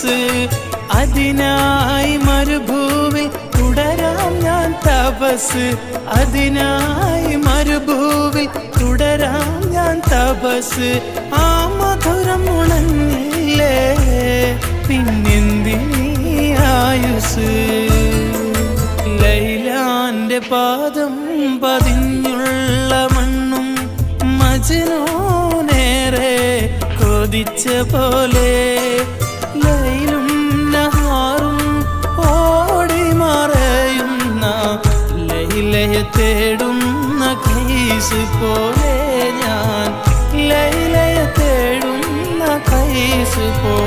മനസ്സ് അതിനായി മരുഭൂമി തുടരാം ഞാൻ തപസ്. അതിനായി മരുഭൂമി തുടരാം ഞാൻ തപസ്. ആ മധുരം ഉണങ്ങില്ലേ? പിന്നെന്തിനീ ആയുസ്? ലൈലാന്റെ പാദം പതിഞ്ഞുള്ള മണ്ണും മജനോ നേരെ കൊതിച്ച പോലെ ലൈലും നഹാറും ഓടി മറയുന്ന തേടുന്ന കൈസ് പോലെ ഞാൻ ലൈലയെ തേടുന്ന കൈസ് പോലെ